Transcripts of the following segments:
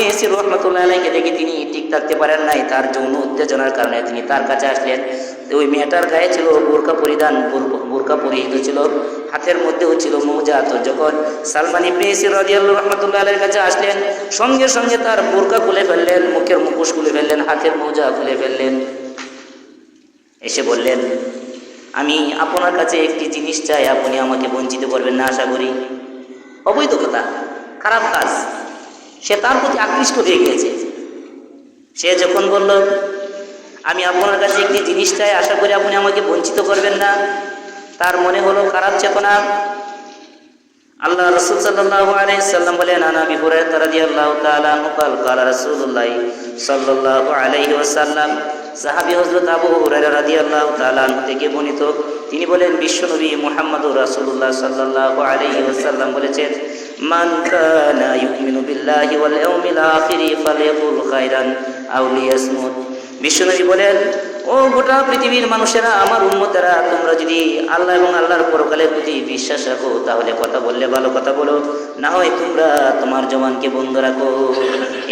ইবনে ইসির রহমতুল্লাহ আলাইকে দেখে তিনি ঠিক থাকতে পারেন নাই, তার যৌন উত্তেজনার কারণে তিনি তার কাছে আসলেন। ওই মেয়েটার গায়ে ছিল বোরকা পরিধান বোর- বোরকা পরিহিত ছিল, হাতের মধ্যেও ছিল মৌজা। তো যখন সালমান ইবনে ইসির রাদিয়াল্লাহু রহমতুল্লাহ আলাইয়ের কাছে আসলেন, সঙ্গে সঙ্গে তার বোরকা খুলে ফেললেন, মুখের মুখোশ খুলে ফেললেন, হাতের মৌজা খুলে ফেললেন। এসে বললেন, আমি আপনার কাছে একটি জিনিস চাই, আপনি আমাকে বঞ্চিত করবেন না, আশা করি। অবৈধ কথা, খারাপ কাজ। সে তার প্রতি আকৃষ্ট হয়ে গিয়েছে। সে যখন বলল, আমি আপনার কাছে একটি জিনিস চাই, আশা করি আপনি আমাকে বঞ্চিত করবেন না। তার মনে হলো খারাপ চেতনা। আল্লাহ রসুল সাল্লাহ আলাইসাল্লাম বলেন, আনা বিপুরায় তারাদি আল্লাহ তালা মুকাল কালা রসুল্লাহ সাল্লাহ আলাইহি ওসাল্লাম সাহাবি হজরত আবু হুরাইরা রাদিয়াল্লাহু আল্লাহ আনহু থেকে বর্ণিত। তিনি বলেন, বিশ্বনবী মুহাম্মদুর রাসূলুল্লাহ সাল্লাল্লাহু আলাইহি ওয়াসাল্লাম বলেছেন কানা ইউমিনু বিল্লাহি ওয়াল ইয়াউমিল আখির ফালইয়াকুল খায়রান আও লিয়াসমুত বিশ্বনবী বলেন, ও গোটা পৃথিবীর মানুষেরা, আমার উন্মতেরা তোমরা যদি আল্লাহ এবং আল্লাহর পরকালের প্রতি বিশ্বাস রাখো, তাহলে কথা বললে ভালো কথা বলো। না হয় তোমরা তোমার জবানকে বন্ধ রাখো।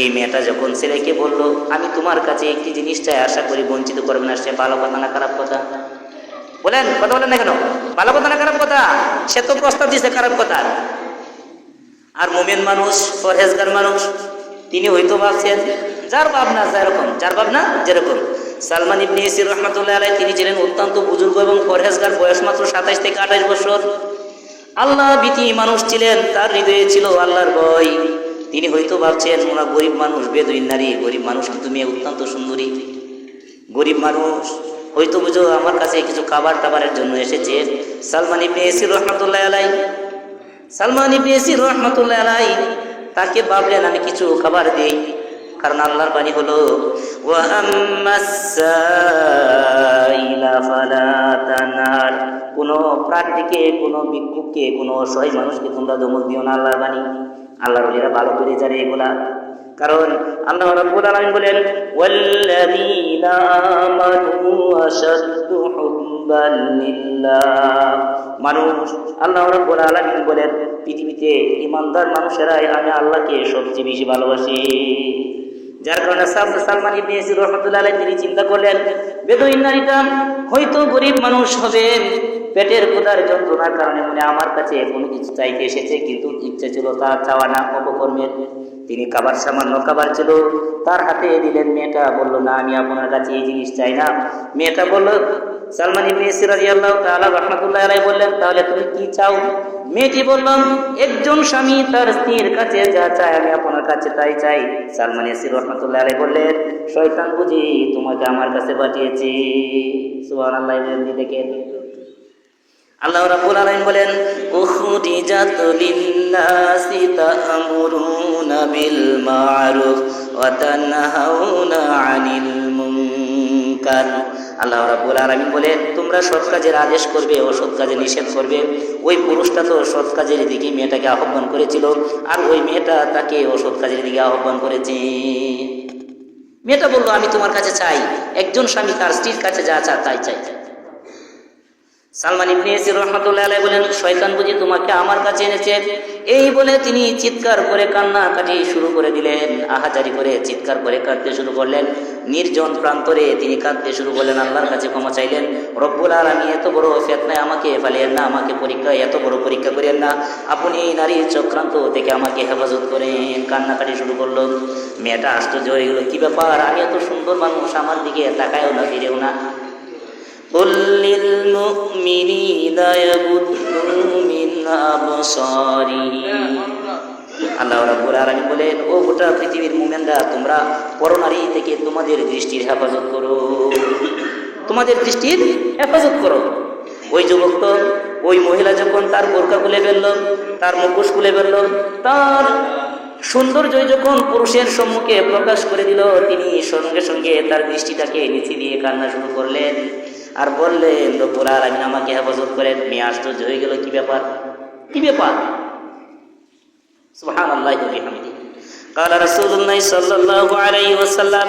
এই মেয়েটা যখন ছেলেকে বলল, আমি তোমার কাছে একটি জিনিস চাই, আশা করি বঞ্চিত করবে না, সে ভালো কথা না খারাপ কথা? বলেন কথা বলেন না কেন? ভালো কথা না খারাপ কথা? সে তো প্রস্তাব দিছে খারাপ কথা। আর মোমেন মানুষ ফরহেজগার মানুষ, তিনি হয়তো ভাবছেন, যার ভাবনা যেরকম, যার ভাবনা যেরকম। সালমান ইবনে ইসির রহমতুল্লাহ আলাই তিনি ছিলেন অত্যন্ত বুজুর্গ এবং ফরহেজগার বয়স মাত্র সাতাইশ থেকে আঠাইশ বছর। আল্লাহ ভীতি মানুষ ছিলেন, তার হৃদয়ে ছিল আল্লাহর ভয়। তিনি হয়তো ভাবছেন, ওরা গরিব মানুষ, বেদুইন নারী, গরিব মানুষ কিন্তু মেয়ে অত্যন্ত সুন্দরী। গরিব মানুষ, হয়তো বুঝো আমার কাছে কিছু খাবার টাবারের জন্য এসেছে। সালমান ইবনে ইসির রহমতুল্লাহ আলাই সালমান ইবনে ইয়াসির রহমাতুল্লাহ আলাই তাকে ভাবলেন, আমি কিছু খাবার দিই। কারণ আল্লাহর বাণী হলো কোনো প্রাণীকে, কোনো ভিক্ষুককে, কোনো অসহায় মানুষকে তোমরা দমক দিও না আল্লাহর বাণী। আল্লাহর ওলিরা ভালো করে জানে এগুলা। কারণ আল্লাহ রাব্বুল আলামিন বলেন, ওয়াল্লাযীনা আমানু মানুষ আল্লাহ রাব্বুল আলামিন বলেন, পৃথিবীতে ইমানদার মানুষেরাই আমি আল্লাহকে সবচেয়ে বেশি ভালোবাসি। যার কারণে সাল- সালমান ইবনে ইয়াসির রাহমাতুল্লাহ তিনি চিন্তা করলেন, বেদুইন নারীটা হয়তো গরিব মানুষ হবে, পেটের ক্ষুধার যন্ত্রণার কারণে মনে আমার কাছে কোনো কিছু চাইতে এসেছে, কিন্তু ইচ্ছে ছিল তার চাওয়া না, অপকর্মের। তিনি খাবার সামান্য খাবার ছিল, তার হাতে দিলেন, মেয়েটা বলল, না, আমি আপনার কাছে এই জিনিস চাই না। মেয়েটা বলল সালমান ইবনে ইয়াসির রাদিয়াল্লাহু তাআলা রাহমাতুল্লাহ আলাইহি বললেন, তাহলে তুমি কি চাও? মেয়েটি বললাম, একজন স্বামী তার স্ত্রীর কাছে যা চায় আমি আপনার কাছে তাই চাই। সালমান ইয়াসির রহমতুল্লাহ আলাই বললেন, শয়তান বুঝি তোমাকে আমার কাছে পাঠিয়েছি। সুবহানাল্লাহ বলেন দেখেন। আল্লাহ রাব্বুল আলামিন বলেন, উখরিজাত লিন-নাসি তা'মুরুনা বিল মা'রুফ ওয়া তানহাউনা 'আনিল মুনকার আল্লাহ রাব্বুল আলামিন বলেন, তোমরা সৎ কাজের আদেশ করবে ও সৎ কাজে নিষেধ করবে। ওই পুরুষটা তো সৎ কাজের দিকে মেয়েটাকে আহ্বান করেছিল, আর ওই মেয়েটা তাকে অসৎ কাজের দিকে আহ্বান করেছে। মেয়েটা বলল, আমি তোমার কাছে চাই, একজন স্বামী তার স্ত্রীর কাছে যা চা তাই চাই। সালমান ইবনে রহমাতুল্লাহ বলেন, শয়তান বুঝি তোমাকে আমার কাছে এনেছে এই বলে তিনি চিৎকার করে কান্না কাটি শুরু করে দিলেন আহাজারি করে চিৎকার করে কাঁদতে শুরু করলেন নির্জন প্রান্তরে তিনি কাঁদতে শুরু করলেন আল্লাহর কাছে ক্ষমা চাইলেন রব্বুল আলমী এত বড় ফেতনায় আমাকে ফেলেন না আমাকে পরীক্ষা এত বড় পরীক্ষা করেন না আপনি এই নারীর চক্রান্ত থেকে আমাকে হেফাজত করেন কান্নাকাটি শুরু করলো মেয়েটা আশ্চর্য হয়ে গেলো কি ব্যাপার আমি এত সুন্দর মানুষ আমার দিকে তাকায়ও না ফিরেও না قل للمؤمنين يغضوا من أبصارهم আল্লাহ রাব্বুল আলামিন বলেন, ও গোটা পৃথিবীর মুমিনরা, তোমরা পরনারী থেকে তোমাদের দৃষ্টির হেফাজত করো। তোমাদের দৃষ্টির হেফাজত করো। ওই যুবক তো, ওই মহিলা যখন তার বোরকা খুলে ফেলল, তার মুখোশ খুলে ফেলল, তার সৌন্দর্যই যখন পুরুষের সম্মুখে প্রকাশ করে দিল, তিনি সঙ্গে সঙ্গে তার দৃষ্টিটাকে নিচে দিয়ে কান্না শুরু করলেন। আর বললেন, রব্বুল আমি আমাকে হেফাজত করেন। মেয়ে আশ্চর্য হয়ে গেল, কি ব্যাপার? কি ব্যাপার سبحان الله وبحمده قال رسول الله صلى الله عليه وسلم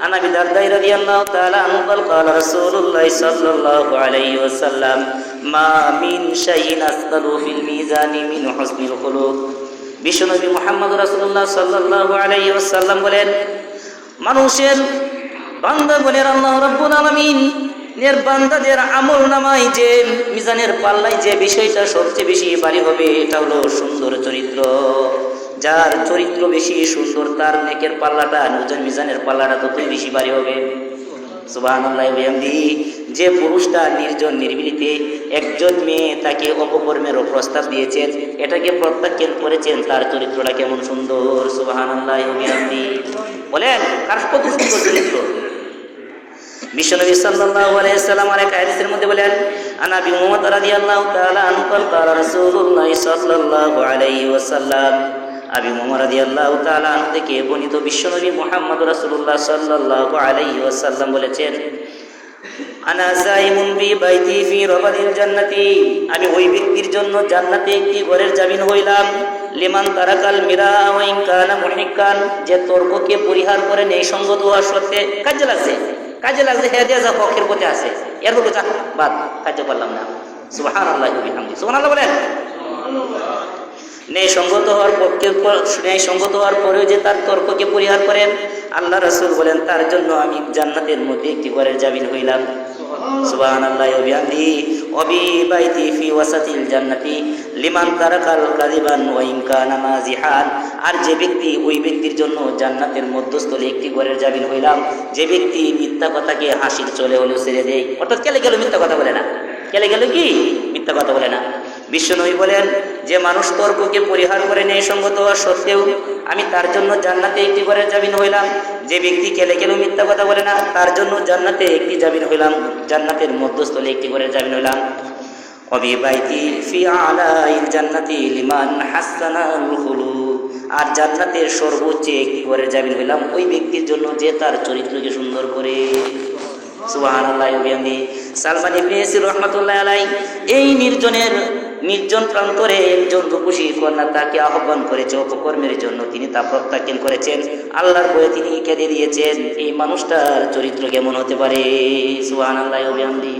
عن ابي الدرداء رضي الله تعالى عنه قال قال رسول الله صلى الله عليه وسلم ما من شيء اثقل في الميزان من حسن الخلق বিশ্বনবী মোহাম্মদ রাসুল্লাহ সাল্লাহ আলাই ওসাল্লাম বলেন মানুষের বান্দাগণের আল্লাহ রব্বুল আলমিন এর বান্দাদের আমল নামাই যে মিজানের পাল্লাই যে বিষয়টা সবচেয়ে বেশি বাড়ি হবে, এটা হলো সুন্দর চরিত্র। যার চরিত্র বেশি সুন্দর, তার নেকের পাল্লাটা নজন মিজানের পাল্লাটা ততই বেশি বাড়ি হবে। যে পুরুষটা নির্জন নির্বিলিতে একজন মেয়ে তাকে অপকর্মের প্রস্তাব দিয়েছেন, এটাকে প্রত্যাখ্যান করেছেন, তার চরিত্রটা কেমন সুন্দর বিহামদি। বলেন, কার কত সুন্দর চরিত্র? বিশ্বনবী সাল্লাল্লাহু আলাইহি সাল্লাম আরেক হাদিসের মধ্যে বলেন আনা বি মুহাম্মদ রাদিয়াল্লাহু তাআলা আনহু قال قال রাসূলুল্লাহ সাল্লাল্লাহু আলাইহি ওয়াসাল্লাম আবি মুহাম্মদ রাদিয়াল্লাহু তাআলা আনহু থেকে বর্ণিত বিশ্বনবী মুহাম্মদ রাসূলুল্লাহ সাল্লাল্লাহু আলাইহি ওয়াসাল্লাম বলেছেন আনা জাইমুন বি বাইতি ফি রাবাদিল জান্নাতি আমি ওই ব্যক্তির জন্য জান্নাতে একটি ঘরের জামিন হইলাম লিমান তারাকাল মিরা ওয়া ইন কানা মুহিক্কান যে তর্ককে পরিহার করে নেই সঙ্গত হওয়া সত্ত্বে কাজে লাগছে কাজে লাগছে হ্যাঁ যা পক্ষের পথে আছে। এর হলো যা বাদ, কাজ করলাম না। সুবহানাল্লাহি আল্লাহ বিহামদি। সুবহানাল্লাহ বলেন। ন্যায় সঙ্গত হওয়ার পক্ষে ন্যায় সঙ্গত হওয়ার পরেও যে তার তর্ককে পরিহার করেন, আল্লাহ রসুল বলেন, তার জন্য আমি জান্নাতের মধ্যে একটি ঘরের জামিন হইলাম। আর যে ব্যক্তি ওই ব্যক্তির জন্য জান্নাতের মধ্যস্থলে একটি ঘরের জামিন হইলাম, যে ব্যক্তি মিথ্যা কথাকে হাসির চলে হলেও ছেড়ে দেয়। অর্থাৎ কেলে গেল মিথ্যা কথা বলে না? কেলে গেল কি? মিথ্যা কথা বলে না। বিশ্বনবী বলেন যে মানুষ তর্ককে পরিহার করে নেই সঙ্গত হওয়া সত্ত্বেও, আমি তার জন্য জান্নাতে একটি ঘরের জামিন হইলাম। যে ব্যক্তি কেলে কেলেও মিথ্যা কথা বলে না, তার জন্য জান্নাতে একটি জামিন হইলাম। জান্নাতের মধ্যস্থলে একটি ঘরের জামিন হইলাম। আর জান্নাতের সর্বোচ্চ একটি ঘরের জামিন হইলাম ওই ব্যক্তির জন্য যে তার চরিত্রকে সুন্দর করে। বিহামদি সালমান ইবনে রাহমাতুল্লাহ আলাই এই নির্জনের নির্জন প্রান্তরে একজন রূপসী কন্যা তাকে আহ্বান করেছে, অপকর্মের জন্য তিনি তা প্রত্যাখ্যান করেছেন। আল্লাহর বয়ে তিনি কেঁদে দিয়েছেন, এই মানুষটার চরিত্র কেমন হতে পারে? সুবহানাল্লাহ বিহামদি।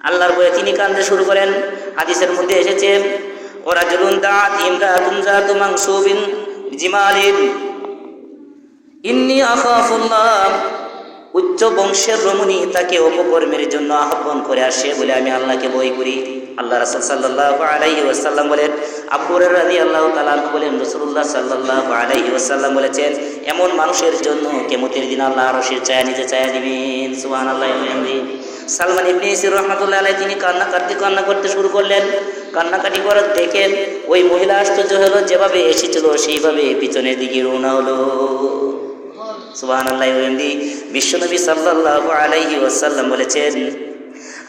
আল্লাহর বয়ে তিনি কান্দে শুরু করেন। হাদিসের মধ্যে এসেছে, ওরা জুলুন দাঁত ইমরাতুন জাতু মাংসুবিন জিমালিন। ইন্নি আখাফুল্লাহ। উচ্চ বংশের রমণী তাকে অপকর্মের জন্য আহ্বান করে আসে বলে আমি আল্লাহকে বই করি। আল্লাহ রাসূল সাল্লাল্লাহু আলাইহি ওয়াসাল্লাম বলেন, আবু হুরায়রা রাদিয়াল্লাহু তাআলা আনহু বলেন, রাসূলুল্লাহ সাল্লাল্লাহু আলাইহি ওয়াসাল্লাম বলেছেন, এমন মানুষের জন্য কিয়ামতের দিন আল্লাহ আরশের ছায়া নিজে ছায়া দিবেন। ওয়া বিহামদিহি সালমান ইবনে ইসির রহমাতুল্লাহ আলাইহি, তিনি কান্না কাটতে কান্না করতে শুরু করলেন। কান্নাকাটি করার দেখেন, ওই মহিলা আশ্চর্য হলো, যেভাবে এসেছিল, সেইভাবে পিছনের দিকে রওনা হলো। ওয়া বিহামদিহি বিশ্বনবী সাল্লাল্লাহু আলাইহি ওয়াসাল্লাম বলেছেন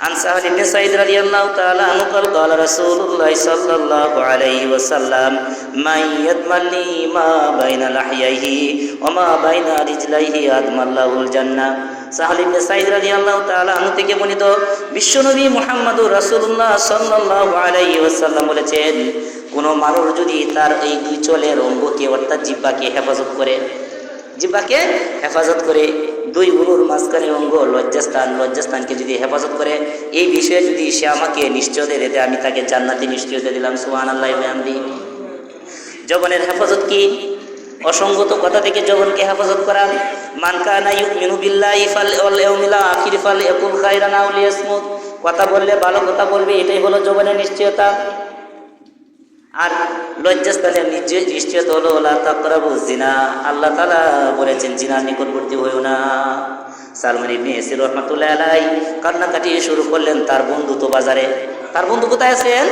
عن سهل بن سعيد رضي الله تعالى عنه قال قال رسول الله صلى الله عليه وسلم من يضمن لي ما بين لحييه وما بين رجليه أضمن له الجنة সাহাল ইবনে সাইদ রাদিয়াল্লাহু তাআলা আনহু থেকে বর্ণিত বিশ্বনবী মুহাম্মদুর রাসূলুল্লাহ সাল্লাল্লাহু আলাইহি ওয়াসাল্লাম বলেছেন কোন মানুষ যদি তার এই দুই চলের অঙ্গকে অর্থাৎ জিহ্বাকে হেফাজত করে জিব্বাকে হেফাজত করে দুই গুরুর মাঝখানে অঙ্গ লজ্জাস্থান, লজ্জাস্থানকে যদি হেফাজত করে, এই বিষয়ে যদি সে আমাকে নিশ্চয়তা দিতে, আমি তাকে জান্নাতি নিশ্চয়তা দিলাম সুহান আল্লাহ আমদি জগনের হেফাজত কি? অসঙ্গত কথা থেকে জগনকে হেফাজত করা। মানকা ইউমিনু বিল্লাহি ফাল, ওয়াল ইয়াউমিল ফাল ইয়াকুল খায়রান আও কথা বললে ভালো কথা বলবে, এটাই হলো জগনের নিশ্চয়তা। আর লজ্জাস্থানের নিশ্চয় হলো লা তাকরাবু জিনা আল্লাহ তাআলা বলেছেন জিনার নিকটবর্তী হইও না। সালমান ইবনে ইয়াসির রাহমাতুল্লাহ আলাই কান্নাকাটি শুরু করলেন, তার বন্ধু তো বাজারে। তার বন্ধু কোথায় আছেন?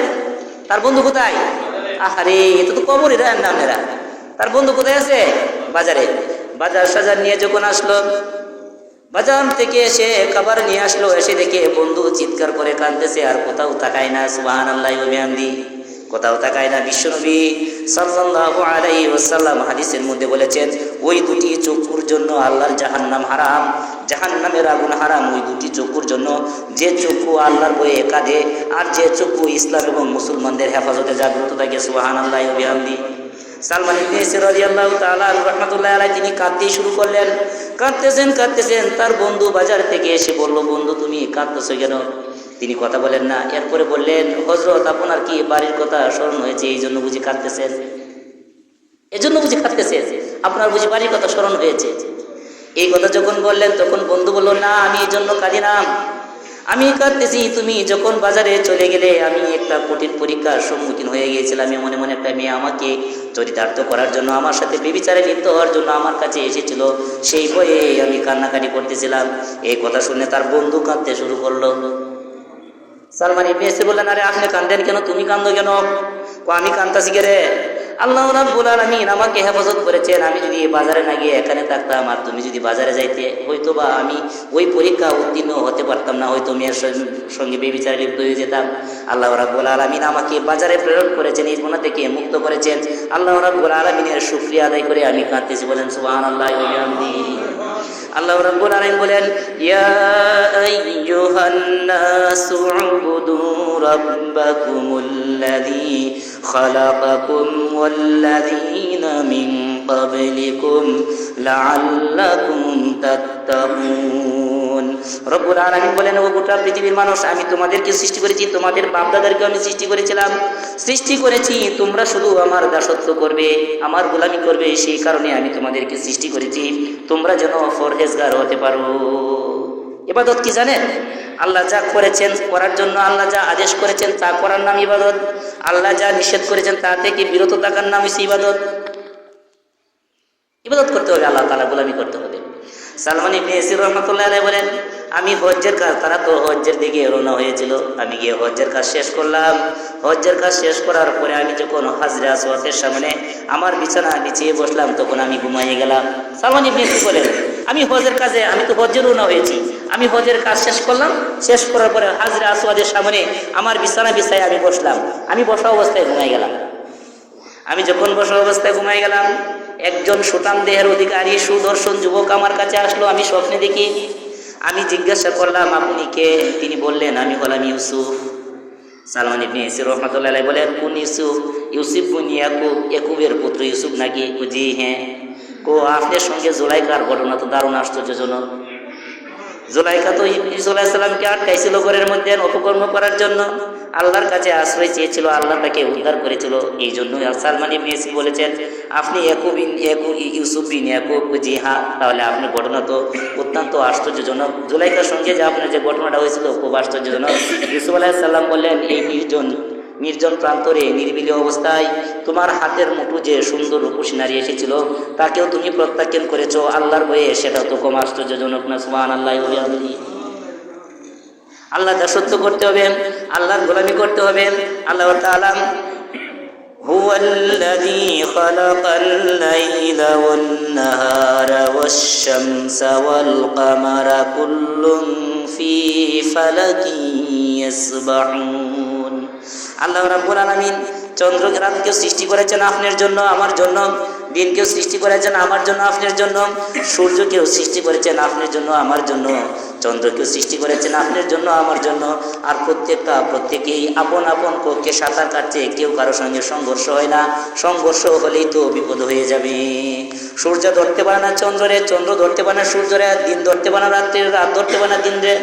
তার বন্ধু কোথায়? আহারে এটা তো কবরই রান না আপনারা তার বন্ধু কোথায় আছে? বাজারে। বাজার সাজার নিয়ে যখন আসলো, বাজার থেকে এসে খাবার নিয়ে আসলো, এসে দেখে বন্ধু চিৎকার করে কাঁদতেছে, আর কোথাও তাকায় না। সুবাহান আল্লাহ অভিয়ান্দি কোথাও তাকায় না বিশ্বনবী সাল্লাল্লাহু আলাইহি ওয়াসাল্লাম হাদিসের মধ্যে বলেছেন, ওই দুটি চক্ষুর জন্য আল্লাহর জাহান্নাম হারাম, জাহান্নামের আগুন হারাম। ওই দুটি চক্ষুর জন্য যে চক্ষু আল্লাহর বয়ে কাঁদে আর যে চক্ষু ইসলাম এবং মুসলমানদের হেফাজতে জাগ্রত থাকে সুবাহান আল্লাহ অভিয়ান্দি সালমান তিনি কাঁদতে শুরু করলেন। কাঁদতেছেন কাঁদতেছেন, তার বন্ধু বাজার থেকে এসে বলল, বন্ধু, তুমি কাঁদতেছো কেন? তিনি কথা বলেন না। এরপরে বললেন হজরত আপনার কি বাড়ির কথা স্মরণ হয়েছে? এই জন্য বুঝি কাঁদতেছেন? এজন্য বুঝি কাঁদতেছে আপনার বুঝি বাড়ির কথা স্মরণ হয়েছে? এই কথা যখন বললেন, তখন বন্ধু বলল, না, আমি এই জন্য কাঁদি না আমি কাঁদতেছি, তুমি যখন বাজারে চলে গেলে আমি একটা কঠিন পরীক্ষার সম্মুখীন হয়ে গিয়েছিলাম। মনে মনে একটা মেয়ে আমাকে চরিতার্থ করার জন্য, আমার সাথে বেবিচারে লিপ্ত হওয়ার জন্য আমার কাছে এসেছিল। সেই ভয়ে আমি কান্নাকাটি করতেছিলাম। এই কথা শুনে তার বন্ধু কাঁদতে শুরু করল। সালমান ইবনে এসে বললেন, আরে আপনি কান্দেন কেন? তুমি কান্দো কেন? আমি কান্দাছি কে রে? আল্লাহ রাব্বুল আলামিন আমাকে হেফাজত করেছেন, আমি যদি বাজারে না গিয়ে এখানে থাকতাম, আর তুমি যদি বাজারে যাইতে হয়তো বা আমি ওই পরীক্ষা উত্তীর্ণ হতে পারতাম না, হয়তো মেয়ের সঙ্গে বেবিচারে লিপ্ত হয়ে যেতাম। আল্লাহ রাব্বুল আলামিন আমাকে বাজারে প্রেরণ করেছেন, এই গুণা থেকে মুক্ত করেছেন। আল্লাহ রাব্বুল আলামিনের শুকরিয়া আদায় করে আমি কাঁদতেছি, বলেন ওয়া বিহামদিহি। আল্লাহ রাব্বুল আলামিন বলেন ইয়া আইয়ুহান নাসু উবুদু রাব্বাকুমুল্লাযী খালাকাকুম ওয়াল্লাযীনা মিন ক্বাবলিকুম লাআল্লাকুম তাত্তাকুন রব্বুল বলেন, ও গোটা পৃথিবীর মানুষ, আমি তোমাদেরকে সৃষ্টি করেছি, তোমাদের আমি সৃষ্টি করেছিলাম। সৃষ্টি করেছি, তোমরা শুধু আমার দাসত্ব করবে, আমার গোলামি করবে, সেই কারণে আমি তোমাদেরকে সৃষ্টি করেছি। তোমরা যেন ফরহেজগার হতে পারো। ইবাদত কি জানেন? আল্লাহ যা করেছেন করার জন্য, আল্লাহ যা আদেশ করেছেন তা করার নাম ইবাদত। আল্লাহ যা নিষেধ করেছেন তা থেকে বিরত থাকার নাম ইবাদত। ইবাদত করতে হবে আল্লাহ তালা গোলামি করতে হবে। সালমান ইবনে ইয়াসির রহমতুল্লাহ আলাইহি বলেন, আমি হজ্জের কাজ, তারা তো হজ্জের দিকে রওনা হয়েছিল। আমি গিয়ে হজ্জের কাজ শেষ করলাম। হজ্জের কাজ শেষ করার পরে আমি যখন হাজরে আসওয়াতের সামনে আমার বিছানা বিছিয়ে বসলাম, তখন আমি ঘুমাইয়ে গেলাম। সালমান ইবনে ইয়াসির বলেন, আমি হজের কাজে, আমি তো হজ্জে রওনা হয়েছি। আমি হজের কাজ শেষ করলাম, শেষ করার পরে হাজরে আসওয়াদের সামনে আমার বিছানা বিছায় আমি বসলাম। আমি বসা অবস্থায় ঘুমাই গেলাম। আমি যখন বসা অবস্থায় ঘুমাই গেলাম একজন সুতান দেহের অধিকারী, সুদর্শন যুবক আমার কাছে আসলো, আমি স্বপ্নে দেখি, আমি জিজ্ঞাসা করলাম, আপনি কে? তিনি বললেন, আমি হলাম ইউসুফ। সালমান ইবনে ইসির রহমতুল্লাহ বলেন, কোন ইউসুফ? ইউসুফ বুন ইয়াকুব একুবের পুত্র ইউসুফ নাকি? জি হ্যাঁ। কো, আপনার সঙ্গে জোলাইকার ঘটনা তো দারুণ আশ্চর্যজনক। জুলাইকা তো ইসুল্লাহামকে আটকাইছিল ঘরের মধ্যে অপকর্ম করার জন্য। আল্লাহর কাছে আশ্রয় চেয়েছিল, আল্লাহ তাকে উদ্ধার করেছিল। এই জন্য সালমান ইয়াসির বলেছেন, আপনি ইয়াকুব বিন ইয়াকু ইউসুফ বিন ইয়াকুব জি হ্যাঁ তাহলে আপনার ঘটনা তো অত্যন্ত আশ্চর্যজনক। জুলাইকার সঙ্গে যে আপনার যে ঘটনাটা হয়েছিল, খুব আশ্চর্যজনক। ইউসুফ আলাহিসাল্লাম বললেন, এই নির্জন নির্জন প্রান্তরে নিরিবিলি অবস্থায় তোমার হাতের মুঠু যে সুন্দর রূপসী নারী এসেছিল তাকেও তুমি প্রত্যাখ্যান করেছো আল্লাহর বয়ে সেটা তো কম আশ্চর্যজনক না সুমান আল্লাহ আল্লাহ দাসত্ব করতে হবে আল্লাহর গোলামি করতে হবে আল্লাহ তাআলা هو الذي خلق الليل والنهار والشمس والقمر كل في فلك يسبحون আল্লাহ রাব্বুল আলামিন চন্দ্র রাতকেও সৃষ্টি করেছেন আপনার জন্য, আমার জন্য, দিনকেও সৃষ্টি করেছেন আমার জন্য, আপনার জন্য, সূর্যকেও সৃষ্টি করেছেন আপনার জন্য, আমার জন্য, চন্দ্রকেও সৃষ্টি করেছেন আপনার জন্য, আমার জন্য, আর প্রত্যেকটা, প্রত্যেকেই আপন আপন কক্ষে সাঁতার কাটছে, কেউ কারোর সঙ্গে সংঘর্ষ হয় না, সংঘর্ষ হলেই তো বিপদ হয়ে যাবে। সূর্য ধরতে পারে না চন্দ্রে চন্দ্র ধরতে পারে না সূর্যরে দিন ধরতে পারে না রাত্রে, রাত ধরতে পারে না দিন রে।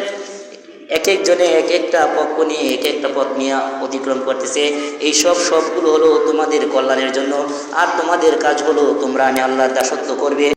এক একজনে এক একটা পক্ষ নিয়ে এক একটা পথ নিয়ে অতিক্রম করতেছে। এই সব সবগুলো হলো তোমাদের কল্যাণের জন্য। আর তোমাদের কাজ হলো তোমরা আমি আল্লাহর দাসত্ব করবে।